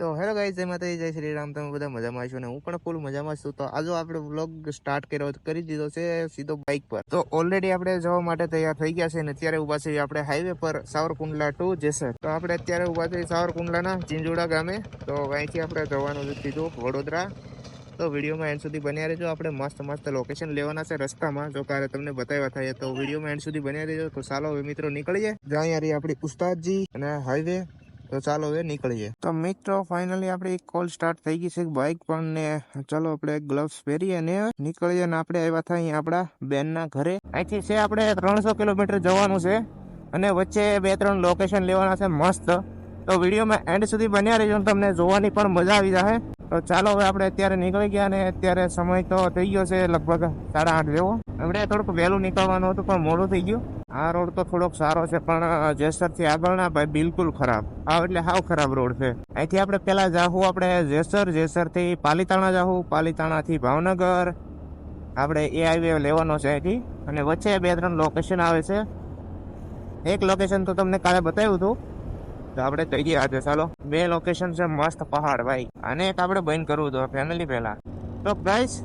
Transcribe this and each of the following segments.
તો hello guys, જય માતાજી, જય શ્રી રામ. તમે બધા મજામાં છો ને? હું પણ ફૂલ મજામાં છું. તો આજે આપણે વ્લોગ સ્ટાર્ટ કર્યો કરી દીધો છે સીધો બાઇક પર. તો ઓલરેડી આપણે જવા માટે તૈયાર થઈ ગયા છે ને અત્યારે ઊભા છે આપણે હાઈવે પર સાવરકુંડલા ટુ જેસર. તો આપણે અત્યારે ઊભા છે સાવરકુંડલાના ચિંજોડા ગામે. તો અહીંથી આપણે જવાનું સીધું વડોદરા. તો વિડીયોમાં એન્ડ સુધી બન્યા રહેજો. આપણે મસ્ત મસ્ત લોકેશન લેવાના છે રસ્તામાં. જો કારે તમને બતાવ્યા થાય તો વિડીયોમાં એન્ડ સુધી બન્યા રહેજો. તો ચાલો મિત્રો નીકળીએ. જ્યાં રહી આપણી ઉસ્તાદજી અને હાઈવે તો ચાલો હવે નીકળીએ. તો મિત્રો ફાઇનલી આપણે એક કોલ સ્ટાર્ટ થઈ ગઈ છે. બાઇક પણ ને, ચાલો આપણે ગ્લવ્સ પહેરીએ ને નીકળીએ ને આપણે આવ્યા હતા અહીં આપણા બેનના ઘરે. અહીંથી છે આપણે ત્રણસો કિલોમીટર જવાનું છે અને વચ્ચે બે ત્રણ લોકેશન લેવાના છે મસ્ત. તો વિડીયોમાં એન્ડ સુધી બન્યા રહેજો તમને જોવાની પણ મજા આવી જશે તો ચાલો હવે આપણે અત્યારે નીકળી ગયા ને અત્યારે સમય તો થઈ ગયો છે લગભગ સાડા આઠ જેવો. આપણે થોડુંક વહેલું નીકળવાનું હતું પણ મોડું થઈ ગયું. આ રોડ તો થોડોક સારો છે, પણ જેસરથી આગળના ભાઈ બિલકુલ ખરાબ. આ એટલે હાવ ખરાબ રોડ છે. અહીંથી આપણે પહેલાં જાહું, આપણે જેસર, જેસરથી પાલિતાણા જાહું, પાલીતાણાથી ભાવનગર. આપણે એ હાઈવે લેવાનો છે અહીંથી. અને વચ્ચે બે ત્રણ લોકેશન આવે છે. એક લોકેશન તો તમને કાલે બતાવ્યું હતું. તો આપણે થઈ ગયા આજે. ચાલો. બે લોકેશન છે, મસ્ત પહાડ, ભાઈ. અને એક આપણે બંધ કરવું હતું ફેમિલી પહેલાં. તો ગાઈસ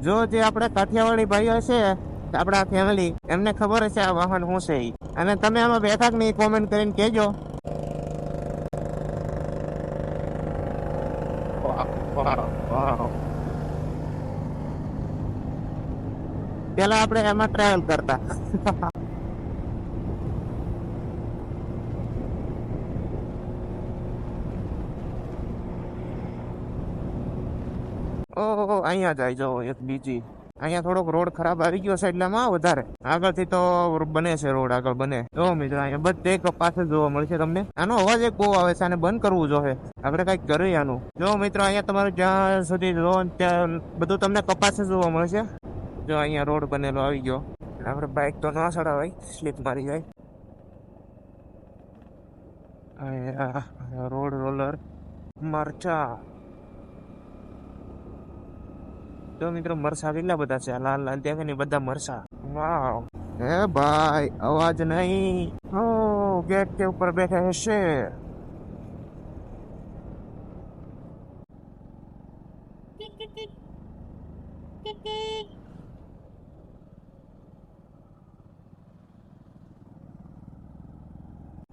જો જે આપણે કાઠિયાવાડી ભાઈઓ છે આપણા ફેમિલી એમને ખબર હશે આ વાહન શું છે અને તમે આમાં બેઠા નહીં કોમેન્ટ કરીને કહેજો. પેલા આપણે એમાં ટ્રાવેલ કરતા. ઓહો, અહીંયા જાય જો એક બીજી. અહીંયા થોડોક રોડ ખરાબ આવી ગયો છે એટલે વધારે વધારે. આગળથી તો બને છે રોડ, આગળ બને. જો મિત્રો, અહીંયા બધે કપાસ જોવા મળશે તમને. આનો અવાજ એક બહુ આવે છે, આને બંધ કરવું જોઈએ. આપણે કંઈક કરીએ આનું. જો મિત્રો, અહીંયા તમારું જ્યાં સુધી જો ત્યાં બધું તમને કપાસ જોવા મળશે. જો અહીંયા રોડ બનેલો આવી ગયો. આપણે બાઇક તો ના ચડાવાય સ્લીપ મારી જાય. રોડ રોલર મરચા. તો મિત્રો મરસા કેટલા બધા છે? લાલ લાલ દેખાય ને બધા મરસા. વાવ. હે ભાઈ, અવાજ નહીં. ઓ ગેટ કે ઉપર બેઠા હશે.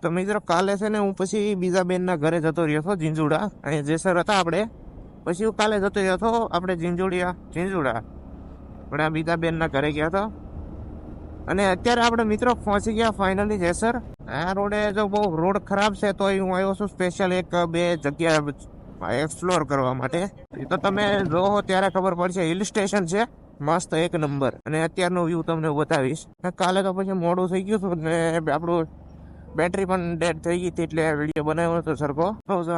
તો મિત્રો, કાલે છે ને હું પછી બીજા બેનના ઘરે જતો રહ્યો હતો જીંજુડા અહીંયા જેસર હતા આપણે. પછી હું કાલે જતો રહ્યો હતો, આપણે ઝીંઝુડિયા, ઝીંઝુડા. આપણે આ બીજા બેનના ઘરે ગયા હતા. અને અત્યારે આપણે મિત્રો પહોંચી ગયા ફાઇનલી જેસર આ રોડે જો બહુ રોડ ખરાબ છે તો હું આવ્યો છું સ્પેશિયલ એક, બે જગ્યા એક્સપ્લોર કરવા માટે. એ તો તમે જોવો, ત્યારે ખબર પડશે હિલ સ્ટેશન છે. મસ્ત એક નંબર. અને અત્યારનો વ્યૂ તમને બતાવીશ. કાલે તો પછી મોડું થઈ ગયું હતું ને, આપણું બેટરી પણ ડેડ થઈ ગઈ હતી એટલે વીડિયો બનાવ્યો હતો સરખો.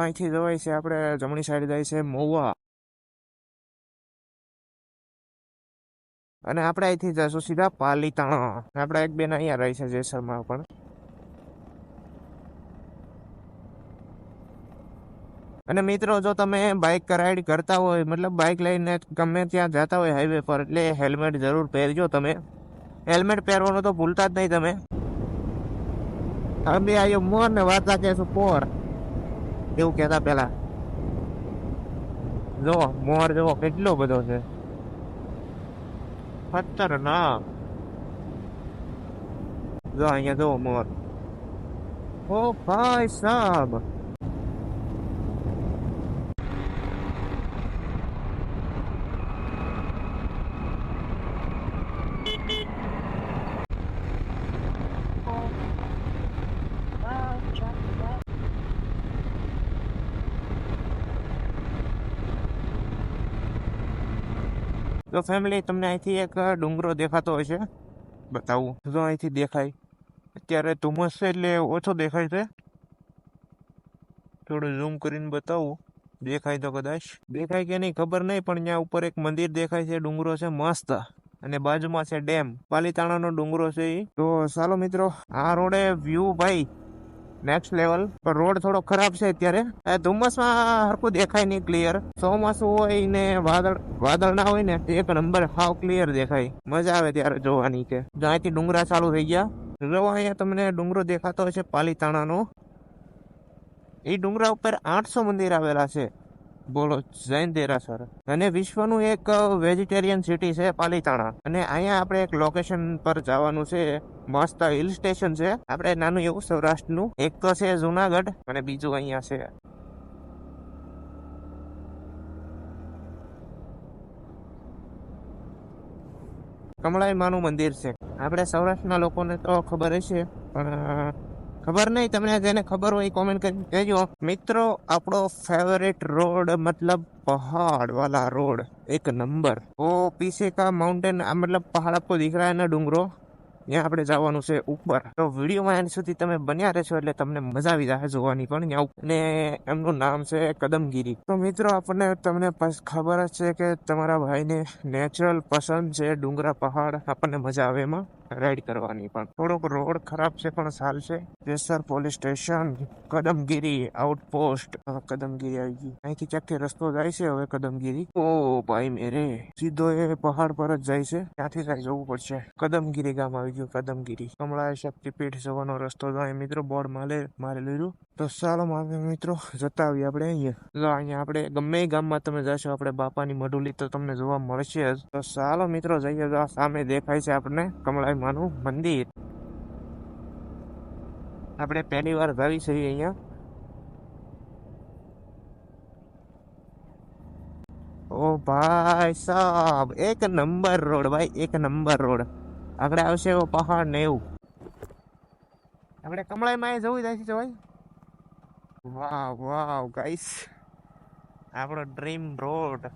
અહીંથી જવાય છે, આપણે જમણી સાઈડ જાય છે મોવા. અને આપણે અહીંથી જઈશું સીધા પાલીતાણા. આપણે એક બેન અહીંયા રહી છે જેસરમાં પણ. અને મિત્રો, જો તમે બાઇક રાઈડ કરતા હોય, મતલબ બાઇક લઈને ગમે ત્યાં જતા હોય હાઈવે પર, એટલે હેલ્મેટ જરૂર પહેરજો તમે. હેલ્મેટ પહેરવાનું તો ભૂલતા જ નહીં તમે. અમે આયો મોર ને વાર્તા કે છે પોર. એવું કહેતા પેલા. જો, મોર જો કેટલો બધો છે. ખતરનાક. જો, અહીંયા જો મોર. ઓ ભાઈ સાહેબ તો ફેમિલી તમને અહીંથી એક ડુંગરો દેખાતો છે બતાવું. જો અહીંથી દેખાય? અત્યારે ધુમ્મસ છે એટલે ઓછો દેખાય છે. થોડું ઝૂમ કરીને બતાવું. દેખાય તો કદાચ. દેખાય કે નહીં ખબર નહીં, પણ ત્યાં ઉપર એક મંદિર દેખાય છે, ડુંગરો છે, મસ્ત. અને બાજુમાં છે ડેમ. પાલીતાણાનો ડુંગરો છે એ તો ચાલો મિત્રો, આ રોડે વ્યૂ ભાઈ. નેક્સ્ટ લેવલ પણ રોડ થોડો ખરાબ છે અત્યારે. ધુમ્મસમાં હરખું દેખાય નહીં ક્લિયર ચોમાસું હોય ને વાદળ વાદળ ના હોય ને, એક નંબર હાવ ક્લિયર દેખાય. મજા આવે ત્યારે જોવાની કે. જ્યાંથી ડુંગરા ચાલુ થઈ ગયા. જો અહીંયા તમને ડુંગરો દેખાતો હશે પાલીતાણાનો. એ ડુંગરા ઉપર આઠસો મંદિર આવેલા છે. બોલો જૈન દેરાસર અને વિશ્વનું એક વેજીટેરિયન સિટી છે પાલીતાણા. અને અહીંયા આપણે એક લોકેશન પર જવાનું છે. મસ્ત હિલ સ્ટેશન છે. આપણે નાનું એવું સૌરાષ્ટ્રનું. એક તો છે જુનાગઢ અને બીજું અહીંયા છે. કમળાઈ માનું મંદિર છે. આપણે સૌરાષ્ટ્રના લોકોને તો ખબર હશે, પણ ખબર નહીં, તમને જેને ખબર હોય કોમેન્ટ કરીને કહેજો મિત્રો, આપણો ફેવરેટ રોડ મતલબ પહાડ વાલા રોડ એક નંબર. ઓ પીસે કા માઉન્ટેન મતલબ પહાડ આપકો દીખ રહા ના ડુંગરો? ત્યાં આપણે જવાનું છે ઉપર. તો વિડીયોમાં એની સુધી તમે બન્યા રહેશો એટલે તમને મજા આવી જશે જોવાની પણ ત્યાં ઉપ- ને એમનું નામ છે કદમગીરી. તો મિત્રો, આપણને તમને ખબર જ છે કે તમારા ભાઈને નેચરલ પસંદ છે ડુંગરા પહાડ. આપણને મજા આવે એમાં. રાઈડ કરવાની પણ. થોડોક રોડ ખરાબ છે પણ ચાલશે. Jesar police station, Kadamgiri, outpost. Kadamgiri આવી ગઈ. અહીંથી ચક્કે રસ્તો જાય છે હવે કદમગીરી? ઓ ભાઈ મેરે. સીધો એ પહાડ પર જ જાય છે. ત્યાંથી જાય જવું પડશે. કદમગીરી ગામ આવી ગયું, કદમગીરી. કમળા શક્તિપીઠ જવાનો રસ્તો જાય મિત્રો, બોર્ડ માલે મારે લીધું તો ચાલો મારે મિત્રો, જતા આવીએ આપણે અહીંયા. અહીંયા આપણે ગમે ગામમાં તમે જશો, આપણે બાપાની મઢુલી તો તમને જોવા મળશે જ. તો ચાલો મિત્રો, જઈએ તો સામે દેખાય છે આપણને કમળાઈ માનું મંદિર. આપણે પહેલી વાર જાવી છે અહીંયા. ઓ ભાઈ સાહેબ એક નંબર રોડ ભાઈ, એક નંબર રોડ. આગળ આવશે એવો પહાડ ને એવું. આપણે કમળાઈમાં જવું જાય છે ભાઈ. વાવ વાવ ગાઈસ આપણો dream road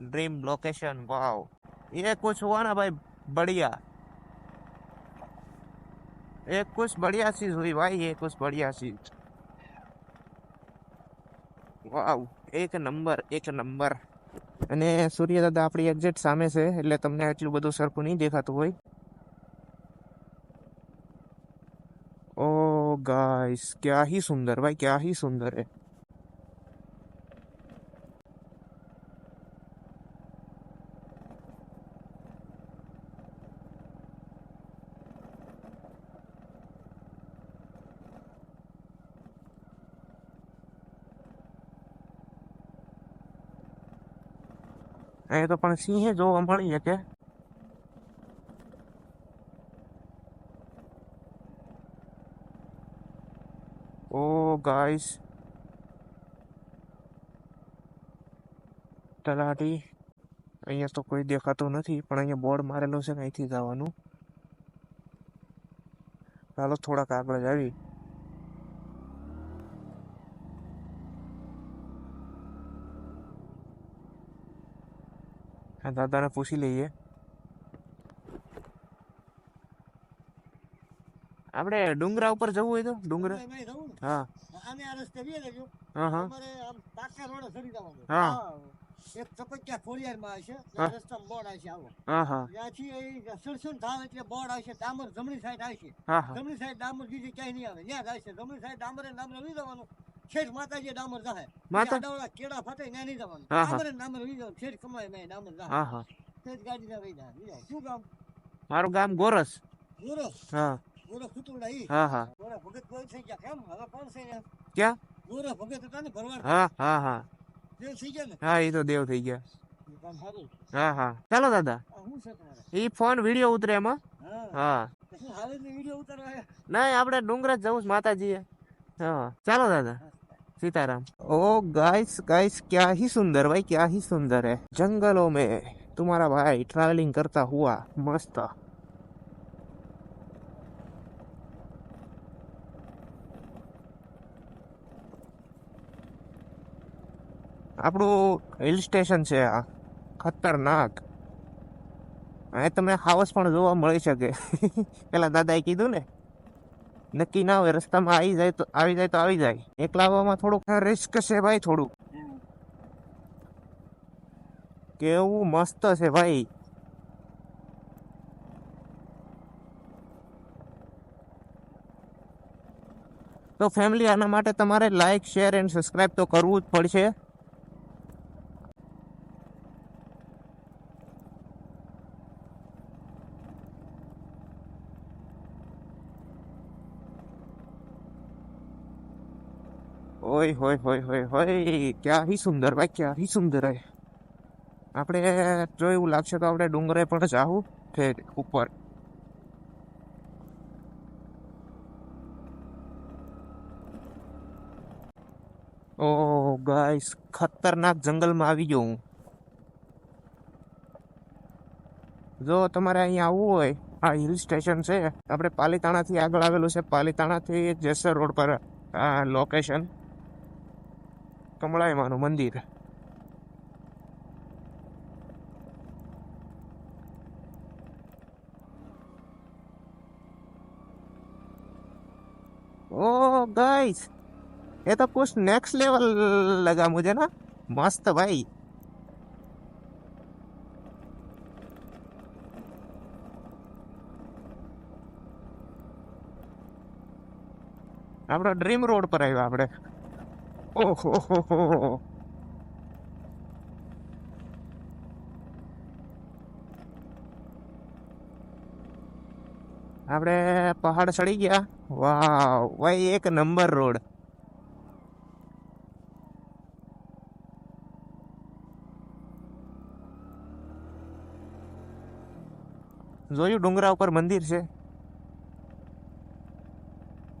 dream location wow. એ કુછ હુઆ ના ભાઈ, બઢિયા. એ કુછ બઢિયા ચીજ હોય ભાઈ એ કુછ બઢિયા ચીજ. વાવ, એક નંબર એક નંબર. અને સૂર્ય દાદા આપણી એક્ઝેક્ટ સામે છે, એટલે તમને એટલું બધું સરખું નહીં દેખાતું હોય. ओ गाइस क्या ही सुंदर भाई क्या ही सुंदर है અહીંયા તો પણ સિંહે જોવા મળી શકે ગાઈસ તલાટી. અહીંયા તો કોઈ દેખાતું નથી, પણ અહીંયા બોર્ડ મારેલો છે અહીંથી જવાનું. ચાલો થોડાક આગળ જ આવી હા દાદાને પૂછી લઈએ. આપણે ડુંગરા ઉપર જવું હોય તો ડુંગરા. હા. અમે આ રસ્તે બે લેજો હા હા. આમ પાકા રોડે ચડી જવાનું. હા. એક ચપટિયા ખોડિયારમાં આવશે હા. ત્યાં રસ્તામાં બોર્ડ આવશે આવો. હા હા. ત્યાંથી એ સડસણ થાવ એટલે બોર્ડ આવશે ડામર જમણી સાઈડ આવશે. જમણી સાઈડ ડામર બીજી ક્યાંય નહીં આવે. ત્યાં જ આવશે જમણી સાઈડ ડામરે ડામરે લઈ જવાનું. શેઠ માતાજી ડામર જાહે. માતા- આડાવાળા કેળા ફાટે ત્યાં નહીં જવાનું. ડામરે ડામર લઈ જવાનું. છેઠ કમાય મેં ડામર જાહે. હા હા. છેઠ ગાડી ના જાય. શું કામ મારું ગામ ગોરસ. ગોરસ? હા. ગોરો ખુતુરડા ઈ હા હા ગોરા ભગત કોઈ થઈ ગયા કેમ હવે કોણ છે ને ક્યાં ગોરા ભગત હતા ને ભરવાડ હા હા હા જે થઈ ગયા ને હા એ તો દેવ થઈ ગયા એ કામ સારું હા હા ચાલો દાદા આ શું છે તમારે એ ફોન વિડીયો ઉતરે એમાં હા હા તો શું હાલે ને વિડીયો ઉતારવા આયા? નહીં આપણે ડુંગરા જ જવું છે માતાજીએ હા ચાલો દાદા सीताराम ओ गाइस गाइस क्या ही सुंदर भाई क्या ही सुंदर है जंगलों में तुम्हारा भाई ट्रैवलिंग करता हुआ मस्त આપણું હિલ સ્ટેશન છે આ. ખતરનાક. અહીં તમને હાવસ પણ જોવા મળી શકે. પેલા દાદાએ કીધું ને, નક્કી ના હોય, રસ્તામાં આવી જાય તો, આવી જાય તો આવી જાય. એકલા આવવામાં થોડુંક રિસ્ક છે ભાઈ થોડું કેવું મસ્ત છે ભાઈ. તો ફેમિલી આના માટે તમારે લાઈક શેર એન્ડ સબસ્ક્રાઈબ તો કરવું જ પડશે. ઓ હોય હોય હોય હોય હોય ક્યાં હી સુંદર ભાઈ ક્યાં હી સુંદર હે? આપણે જો એવું લાગશે તો આપણે ડુંગરે પણ જાવું ફેર ઉપર. ઓ, ગાઈસ, ખતરનાક જંગલમાં આવી ગયો હું. જો તમારે અહીંયા આવવું હોય, આ હિલ સ્ટેશન છે, આપણે પાલીતાણાથી આગળ આવેલું છે, પાલીતાણાથી જેસર રોડ પર, આ લોકેશન કમળાઈમાનું મંદિર ओ गाइस ये तो कुछ नेक्स्ट लेवल लगा मुझे ना मस्त भाई આપણા ડ્રીમ રોડ પર આવ્યા આપણે હો. આપણે પહાડ ચડી ગયા વાવ, ભાઈ, એક નંબર રોડ જોયું ડુંગરા ઉપર મંદિર છે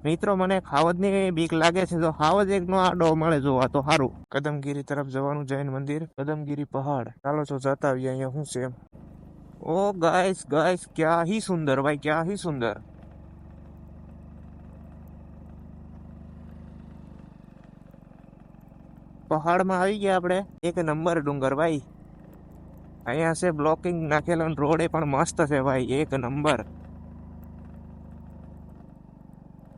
મિત્રો, મને ખાવજની બીક લાગે છે. તો ખાવજ એકનો આડો મળે, જોવા તો સારું. કદમગીરી તરફ જવાનું જૈન મંદિર, કદમગીરી પહાડ. ચાલો છો જતા આવીએ અહીંયા શું છે ઓ, ગાઈસ ગાઈસ ક્યાં હી સુંદર, ભાઈ ક્યાં હી સુંદર. પહાડમાં આવી ગયા આપણે. એક નંબર ડુંગર, ભાઈ. અહીંયા છે બ્લોકિંગ નાખેલો એ પણ મસ્ત છે, ભાઈ. એક નંબર.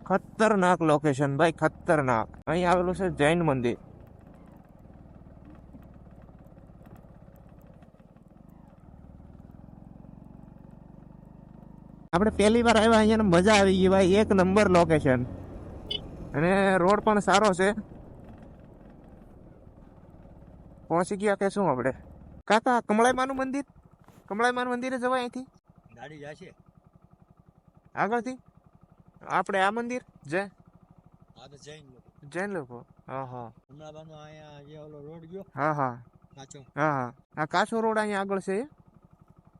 ખતરનાક લોકેશન ભાઈ ખતરનાક. અહીં આવેલું છે જૈન મંદિર. આપણે પહેલી વાર આવ્યા અહીંયા મજા આવી ગઈ ભાઈ એક નંબર લોકેશન અને રોડ પણ સારો છે. પહોંચી ગયા કે શું આપણે? કાકા કમળાઈમાનું મંદિર? કમળાઈમાનું મંદિરે જવાય અહીંથી? ગાડી જશે. આગળથી? આપણે આ મંદિર? જય આ તો જૈન લોકો. જૈન લોકો? હા હા. હમણાં અહીંયા જે ઓલો રોડ ગયો હા હા. કાચો. હા હા. આ કાચો રોડ અહીંયા આગળ છે?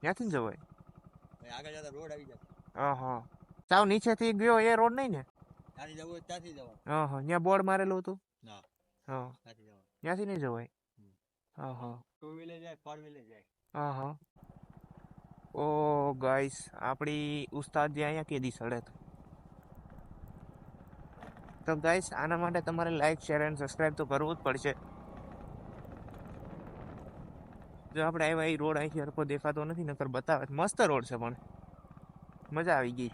ત્યાંથી જવાય? ભાઈ આગળ જતા રોડ આવી જાય. હા હા. સાવ નીચેથી ગયો એ રોડ નહીં ને? ત્યાંથી જવું ત્યાંથી જવાનું. હા હા. ત્યાં બોર્ડ મારેલું હતું? ના. હા. ત્યાંથી નહીં જવાય. હા હા. ટુ વ્હીલર જાય ફોર વ્હીલર જાય. હા હા. ઓ ગાઈસ આપણી ઉસ્તાદ જે અહીંયા કેદી સડે તો ગાઈસ આના માટે તમારે લાઈક શેર એન્ડ સબસ્ક્રાઈબ તો કરવું જ પડશે. જો આપણે આવ્યા એ રોડ અહીંથી અરખો દેખાતો નથી, નકર બતાવે. મસ્ત રોડ છે પણ. મજા આવી ગઈ.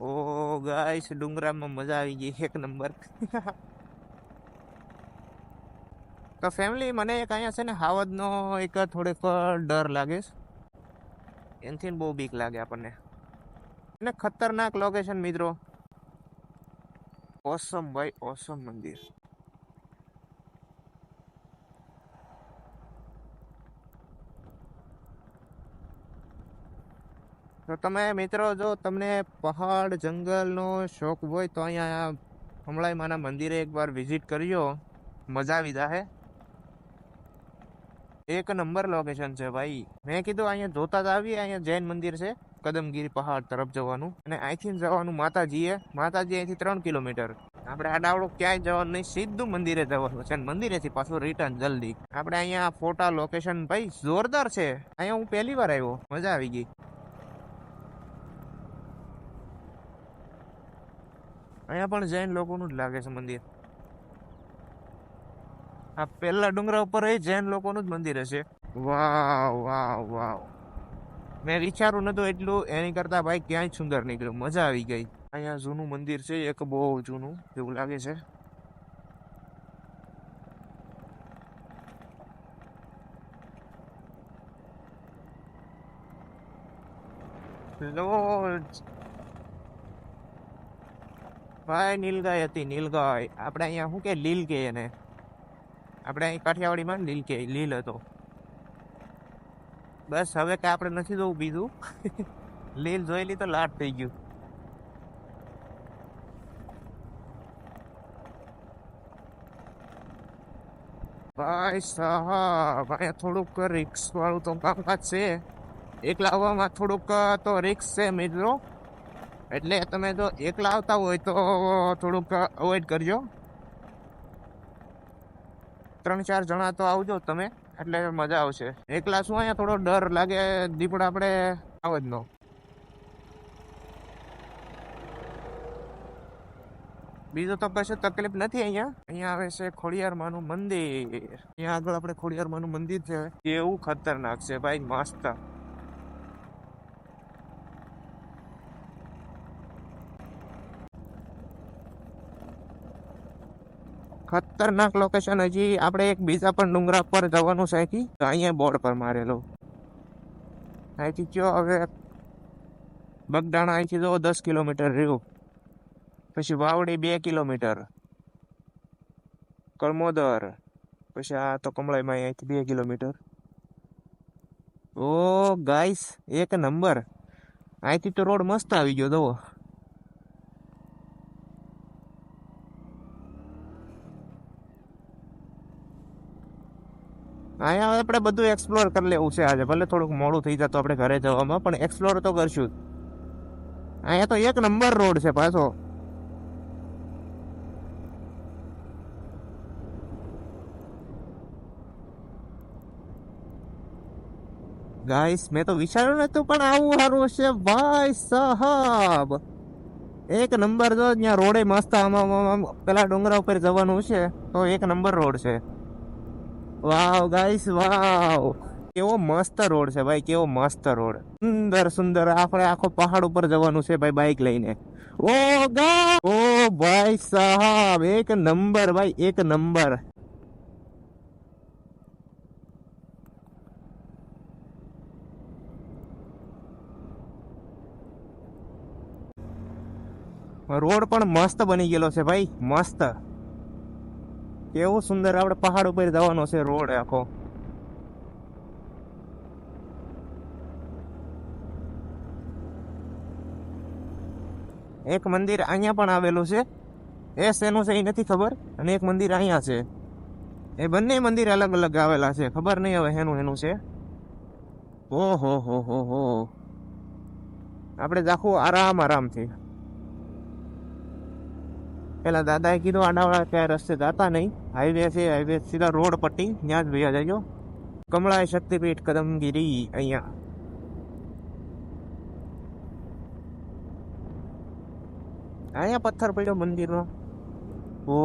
ઓ ગાઈસ ડુંગરામાં મજા આવી ગઈ, એક નંબર. તો ફેમિલી મને એક અહીંયા છે ને હાવજનો એક થોડીક ડર લાગે એનાથી બહુ બીક લાગે આપણને. અને ખતરનાક લોકેશન મિત્રો. ઓસમ ભાઈ, ઓસમ મંદિર. તો તમે મિત્રો જો તમને પહાડ, જંગલનો શોખ હોય તો અહીંયા હમણાં માના મંદિરે એકવાર વિઝિટ કરજો મજા આવી જાહે. એક નંબર લોકેશન છે ભાઈ. મેં કીધું અહીંયા જોતા જ આવીએ, અહીંયા જૈન મંદિર છે. કદમગીરી પહાડ તરફ જવાનું અને અહીંથી જવાનું માતાજીએ. માતાજી અહીંથી ત્રણ કિલોમીટર. આપણે આ ડાવડો ક્યાંય જવાનું નહીં, સીધું મંદિરે જવાનું છે મંદિરેથી પાછું રિટર્ન જલ્દી. આપણે અહીંયા ફોટા લોકેશન ભાઈ જોરદાર છે. અહીંયા હું પહેલી વાર આવ્યો. મજા આવી ગઈ. અહીંયા પણ જૈન લોકોનું જ લાગે છે મંદિર. આ પહેલા ડુંગરા ઉપર એ જૈન લોકોનું જ મંદિર હશે. વાવ વાવ વાવ. મેં વિચારું નતું એટલું. એની કરતા ભાઈ ક્યાંય સુંદર નીકળ્યું. મજા આવી ગઈ. અહીંયા જૂનું મંદિર છે, એક બહુ જૂનું, એવું લાગે છે. ભાઈ નીલગાય હતી, નીલગાય. આપણે અહીંયા શું કે લીલ કે એને? આપણે અહીં કાઠિયાવાડીમાં લીલ કે, લીલ હતો. બસ હવે કાંઈ આપણે નથી જોવું બીજું. લીલ જોયેલી તો લાટ થઈ ગયું. ભાઈ સાહેબ, અહીંયા થોડુંક રિક્સ વાળું તો કામકાજ છે. એકલા આવવામાં થોડુંક તો રિક્સ છે મિત્રો. એટલે તમે જો એકલા આવતા હોય તો થોડુંક અવોઇડ કરજો. ત્રણ ચાર જણા તો આવજો તમે. એટલે મજા આવશે. એકલા શું અહીંયા થોડો ડર લાગે, દીપડા આપણે આવ જ નો. બીજું તો કશું તકલીફ નથી અહીંયા. અહીંયા આવે છે ખોડિયાર માનું મંદિર. અહીંયા આગળ આપણે ખોડિયાર માનું મંદિર છે. એવું ખતરનાક છે ભાઈ, મસ્ત. ખતરનાક લોકેશન હજી આપણે એક બીજા પણ ડુંગરા પર જવાનું છે કે અહીંયા બોર્ડ પર મારેલો. અહીંથી કયો હવે બગદાણા અહીંથી જો દસ કિલોમીટર રહ્યું. પછી વાવડી બે કિલોમીટર. કળમોદર. પછી આ તો કમળાઈમાં અહીંથી બે કિલોમીટર. ઓ ગાઈસ, એક નંબર. અહીંથી તો રોડ મસ્ત આવી ગયો, જુઓ. અહીંયા આપણે બધું એક્સપ્લોર કરી લેવું છે આજે. ભલે થોડુંક મોડું થઈ જતું આપણે ઘરે જવામાં, પણ એક્સપ્લોર તો કરશું અહીંયા તો એક નંબર રોડ છે પાછો. ગાઈસ મેં તો વિચાર્યું નતું, પણ આવું સારું છે ભાઈ સાહબ! એક નંબર જો, ત્યાં રોડે મસ્ત આમાં, પેલા ડુંગરા ઉપર જવાનું છે, તો એક નંબર રોડ છે. વાવ ગાઈસ વાવ કેવો મસ્ત રોડ છે ભાઈ, કેવો મસ્ત રોડ. સુંદર સુંદર. આપણે આખો પહાડ ઉપર જવાનું છે ભાઈ બાઇક લઈને. ઓ ગા ઓ ભાઈ સાહેબ, એક નંબર ભાઈ, એક નંબર રોડ પણ મસ્ત બની ગયેલો છે ભાઈ, મસ્ત. કેવું સુંદર આપણે પહાડ ઉપર જવાનો છે રોડ આખો. એક મંદિર અહીંયા પણ આવેલું છે. એ શેનું છે એ નથી ખબર, અને એક મંદિર અહીંયા છે. એ બંને મંદિર અલગ અલગ આવેલા છે. ખબર નહીં હવે એનું એનું છે. ઓહો, હો હો હો. આપણે જાખું આરામ, આરામથી. પેલા દાદાએ કીધું આડાવાળા ક્યાંય રસ્તે જાતા નહીં હાઈવે છે હાઈવે સીધા રોડ પટ્ટી ત્યાં જ ભૈયા જજો કમળાય શક્તિપીઠ કદમગીરી અહીંયા અહીંયા પથ્થર પડ્યો મંદિરનો ઓ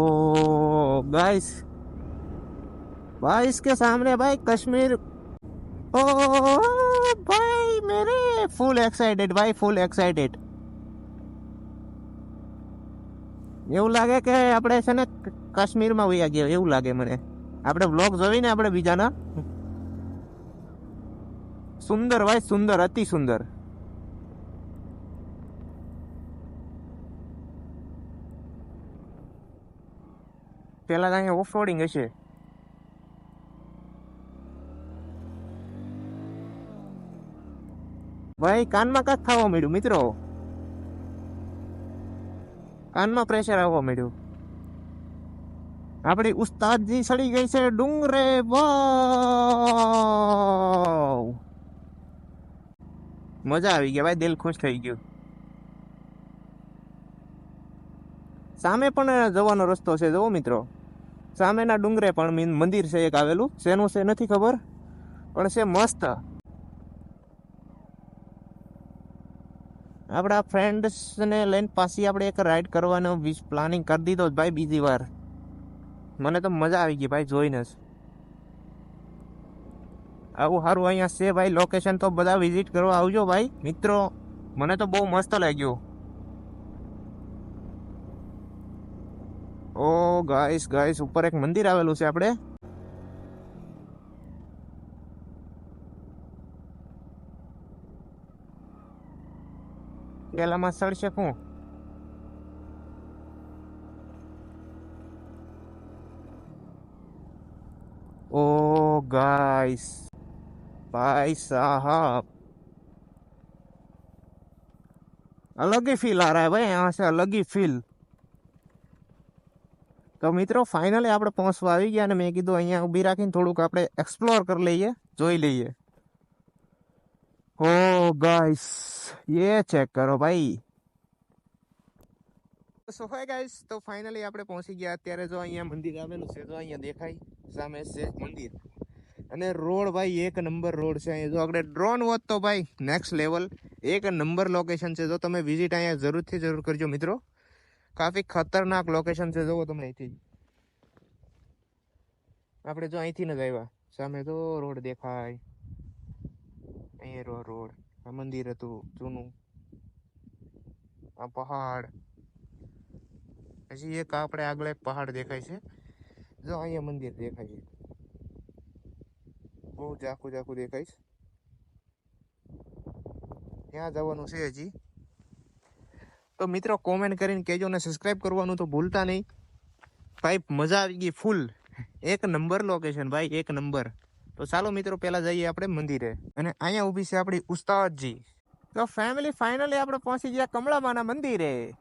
ગાઈસ गाइस के सामने भाई कश्मीर ओ भाई मेरे फुल एक्साइटेड भाई फुल एक्साइटेड એવું લાગે કે આપણે છે ને કાશ્મીરમાં વયા ગયા એવું લાગે મને. આપણે બ્લોગ જોઈને આપણે બીજાના સુંદર ભાઈ, સુંદર, અતિ સુંદર. પેલા અહીંયા ઓફ રોડિંગ હશે. ભાઈ, કાનમાં કાંક થવા મળ્યું, મિત્રો? કાનમાં પ્રેશર આવવા માંડ્યું. આપણી ઉસ્તાદજી સડી ગઈ છે ડુંગરે મજા આવી ગઈ ભાઈ, દિલ ખુશ થઈ ગયું. સામે પણ જવાનો રસ્તો છે, જુઓ મિત્રો. સામેના ડુંગરે પણ મંદિર છે એક આવેલું. શેનું છે નથી ખબર, પણ છે મસ્ત. આપણા ફ્રેન્ડ્સને લઈને પાછી આપણે એક રાઈડ કરવાનો પ્લાનિંગ કરી દીધો ભાઈ બીજી વાર. મને તો મજા આવી ગઈ ભાઈ જોઈને જ. આવું સારું અહીંયા છે ભાઈ લોકેશન તો બધા વિઝિટ કરવા આવજો ભાઈ. મિત્રો, મને તો બહુ મસ્ત લાગ્યું. ઓ ગાઈસ ગાઈસ ઉપર એક મંદિર આવેલું છે આપણે. ગેલામાં સળશે શું? ઓ ગાઈસ, ભાઈ સાહબ. અલગ ही फील आ रहा है भाई यहाँ से अलग ही फील તો મિત્રો ફાઇનલી આપણે પહોંચવા આવી ગયા અને મેં કીધું અહીંયા ઊભી રાખીને થોડુંક આપણે એક્સપ્લોર કરી લઈએ, જોઈ લઈએ. ઓ गाइस ये ચેક કરો ભાઈ સો હાય ગાઈસ તો ફાઇનલી આપણે પહોંચી ગયા અત્યારે જો અહીંયા મંદિર આવેલું છે, જો અહીંયા દેખાય, સામે છે મંદિર. અને રોડ ભાઈ, એક નંબર રોડ છે અહીંયા. જો આપણે ડ્રોન હોત તો ભાઈ નેક્સ્ટ લેવલ એક નંબર લોકેશન છે. જો તમે વિઝિટ અહીંયા જરૂરથી જરૂર કરજો મિત્રો. કાફી ખતરનાક લોકેશન છે. જોવો તમે અહીંથી. આપણે જો અહીંથી ન જ આવ્યા. સામે તો રોડ દેખાય. અહીંયા રો રોડ. આ મંદિર હતું, જૂનું. આ પહાડ. પછી એક આપણે આગળ એક પહાડ દેખાય છે. જો અહીંયા મંદિર દેખાય છે. બહુ ઝાખું ઝાખું દેખાય છે. ત્યાં જવાનું છે હજી. તો મિત્રો કોમેન્ટ કરીને કહેજો ને સબસ્ક્રાઇબ કરવાનું તો ભૂલતા નહીં. ભાઈ, મજા આવી ગઈ ફૂલ એક નંબર લોકેશન ભાઈ, એક નંબર તો ચાલો મિત્રો, પહેલા જઈએ આપણે મંદિરે. અને અહીંયા ઊભી છે આપણી ઉસ્તાદજી. તો ફેમિલી ફાઇનલી આપણે પહોંચી ગયા કમળામાના મંદિરે.